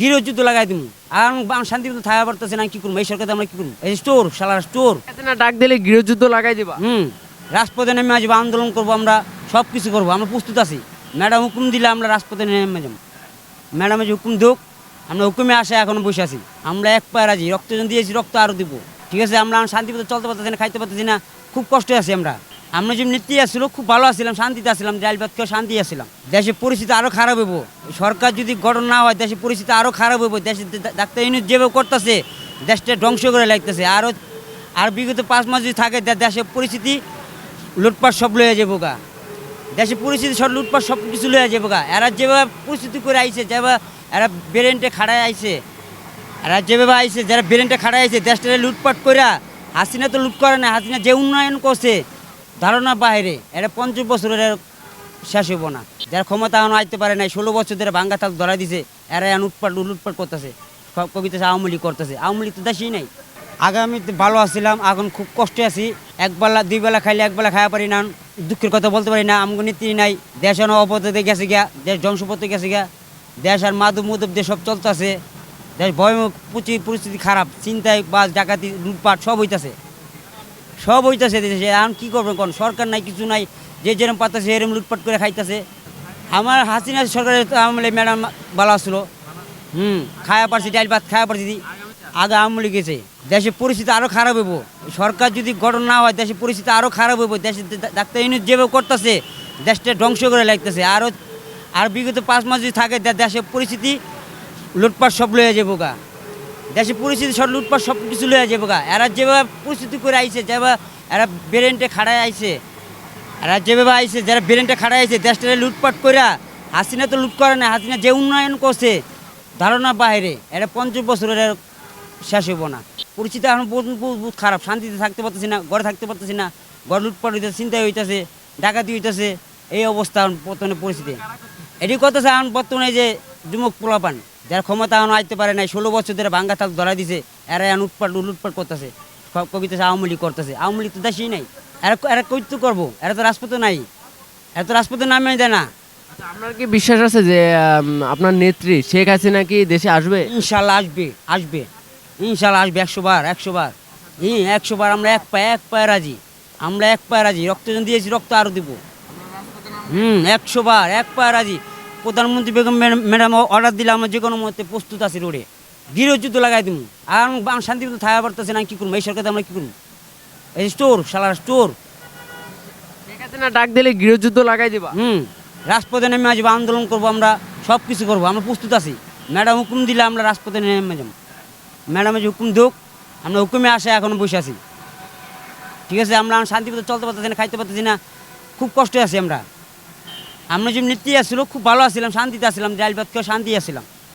গৃহযুদ্ধ লাগাই দিমু। আর আমি শান্তি মতো থাকা পারতেছে না কি করব? এই সরকার আমরা কি করব? এই স্টোর সালার স্টোর। না ডাক দিলে গৃহযুদ্ধ লাগাই দিবা। হুম রাজপথে নেমে আসব আন্দোলন করব আমরা সব কিছু করব। আমরা প্রস্তুত আছি। ম্যাডাম হুকুম দিলে আমরা রাজপথে নেমে যাব। ম্যাডামে যে হুকুম দিক আমরা হুকুমে আসে এখনও বসে আছি। আমরা এক পায়ে রাজি। রক্ত যখন দিয়েছি রক্ত আরও দিব। ঠিক আছে? আমরা শান্তি মতো চলতে পারতেছি না খাইতে পারতেছি না। খুব কষ্টে আছি আমরা। আমরা যে নীতি আসছিল খুব ভালো আছিলাম, শান্তিতে আসছিলাম খেয়ে শান্তি আসছিলাম দেশের পরিস্থিতি আরও খারাপ হইব। সরকার যদি গঠন না হয়, দেশের পরিস্থিতি আরও খারাপ হইব। দেশের ডাক্তার ইউনিট যেভাবে করতেছে, দেশটা ধ্বংস করে লাগতেছে। আরও আর বিগত পাঁচ মাস যদি থাকে দেশের পরিস্থিতি লুটপাট সব লয়ে যাব গা। দেশের পরিস্থিতি সব লুটপাট সব কিছু লয়ে যাব গা। এরা যেভাবে পরিস্থিতি করে আইছে, যেভাবে এরা ব্রেনটে খাড়ায় আইছে, এরা যেভাবে আইছে, যারা ব্রেনটে খাড়ায় আইছে দেশটা লুটপাট কইরা হাসিনা তো লুট করে না, হাসিনা যে উন্নয়ন করছে ধারণা বাইরে এরা পঞ্চাশ বছরের শেষ হইব না। যারা ক্ষমতা এখনও আইতে পারে নাই, ষোলো বছর ধরে ভাঙ্গা তাল ধরা দিছে, এরা এখন উৎপাট লুটপাট করতেছে কবিতা আওয়ামী লীগ করতেছে। আওয়ামী লীগ তো দেশেই নাই। আগামীতে ভালো আছিলাম, এখন খুব কষ্টে আছি। একবেলা দুই বেলা খাইলে একবেলা খাওয়া পারি না, দুঃখের কথা বলতে পারি না, আমগো নীতি নাই। দেশ এখন অপদে গেছে গিয়া, দেশ ধ্বংসপথে গেছে গিয়া, দেশ আর মাদক মুদব দিয়ে সব চলতেছে। দেশ ভয়ানক প্রচুর পরিস্থিতি খারাপ চিন্তায় বা ডাকাতি, লুটপাট সব হইতাছে। সব হইতাছে দেশে এখন কী করবেন কোন? সরকার নাই, কিছু নাই, যে যেরকম পাতাছে এরকম লুটপাট করে খাইতেছে। আমার হাসিনা সরকারের আমলে ম্যাডাম ভালো আসলো হুম, খায়া পারছি, ডাইল ভাত খায়া পারছি আগে আমলি গেছে। দেশের পরিস্থিতি আরও খারাপ হইব। সরকার যদি গঠন না হয়, দেশের পরিস্থিতি আরও খারাপ হইব। দেশের ডাক্তার ইউনিট যেভাবে করতেছে, দেশটা ধ্বংস করে লাগতেছে। আরও আর বিগত পাঁচ মাস যদি থাকে দেশের পরিস্থিতি লুটপাট সব লয়ে যাব গা দেশের পরিস্থিতি সব লুটপাট সব কিছু লয়ে যাব গা। এরা যেভাবে পরিস্থিতি করে আইছে, যেভাবে এরা ব্রেনটে খাড়ায় আইছে, এরা যেভাবে আইছে, যারা ব্রেনটে খাড়ায় আইছে দেশটা লুটপাট কইরা হাসিনা তো লুট করে না, হাসিনা যে উন্নয়ন করছে, ধারণা বাইরে এরা পঞ্চাশ বছরের শেষ হইব না। পরিস্থিতি এখন বহুত খারাপ, শান্তিতে থাকতে পারতেছি না, ঘরে থাকতে পারতেছি না, ঘর লুটপাট হইতেছে, চিন্তায় হইতেছে, ডাকাতি হইতেছে, এই অবস্থা বর্তমানে পরিস্থিতি। এটি কথা এখন বর্তমানে যে যুবক পোলাপান যারা ক্ষমতা এখন আইতে পারে নাই ষোলো বছর ধরে ভাঙ্গা তাল ধরা দিছে এরা এখন উৎপাট লুটপাট করতেছে কবিতা আওয়ামী লীগ করতেছে। আওয়ামী লীগ তো দেশেই নাই। এরা এরা কই তো করব? এরা তো রাজপথে নাই। এরা তো রাজপথে নামে দেয় না। আচ্ছা, আপনার কি বিশ্বাস আছে যে আপনার নেত্রী শেখ হাসিনা কি দেশে আসবে? ইনশাল্লাহ আসবে আসবে। ইনশাল্লাহ আসবে একশো বার একশো বার। ই একশো বার আমরা এক পায়ে এক পায়ে রাজি। আমরা এক পায়ে রাজি। রক্ত দিয়েছি রক্ত আরও দিব। হুম একশো বার এক পায়ে রাজি। প্রধানমন্ত্রী বেগম ম্যাডাম- অর্ডার দিলে আমরা যে কোনো মতে প্রস্তুত আছি রোডে গৃহযুদ্ধ লাগাই দিব আর আমি শান্তি মতো থাকা পারতেছে না কি করব? এই সরকার আমরা কি করব? এই স্টোর সালার স্টোর শেখ হাসিনা ডাক দিলে গৃহযুদ্ধ লাগাই দিবা। হুম রাজপথে নেমে আসব আন্দোলন করব আমরা সব কিছু করব আমরা প্রস্তুত আছি। ম্যাডাম হুকুম দিলে আমরা রাজপথে নেমে যাব। ম্যাডামে যে হুকুম দিক আমরা হুকুমে আসে এখনও বসে আছি। ঠিক আছে আমরা শান্তি মতো চলতে পারতেছি না খাইতে পারতেছি না খুব কষ্টে আছি আমরা। আমরা যে নীতি আসছিল খুব ভালো আছিলাম শান্তিতে আসছিলাম খেয়ে শান্তি আসছিলাম